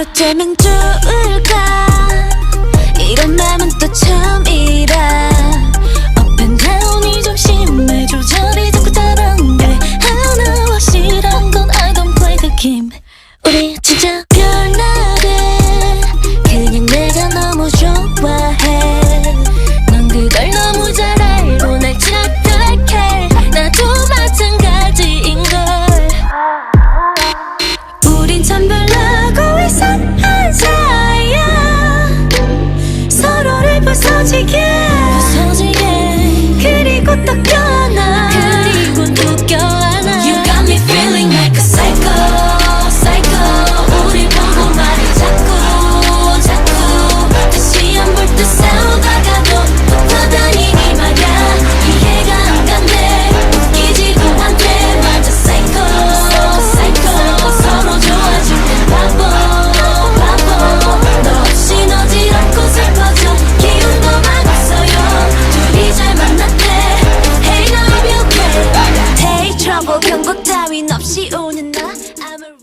어쩌면 좋을까? 이런 맘은 또 처음이라. Up and down이 좀 심해 조절이 자꾸 건 I don't the game. 우리 진짜 Take Yeah. 따윈 없이 오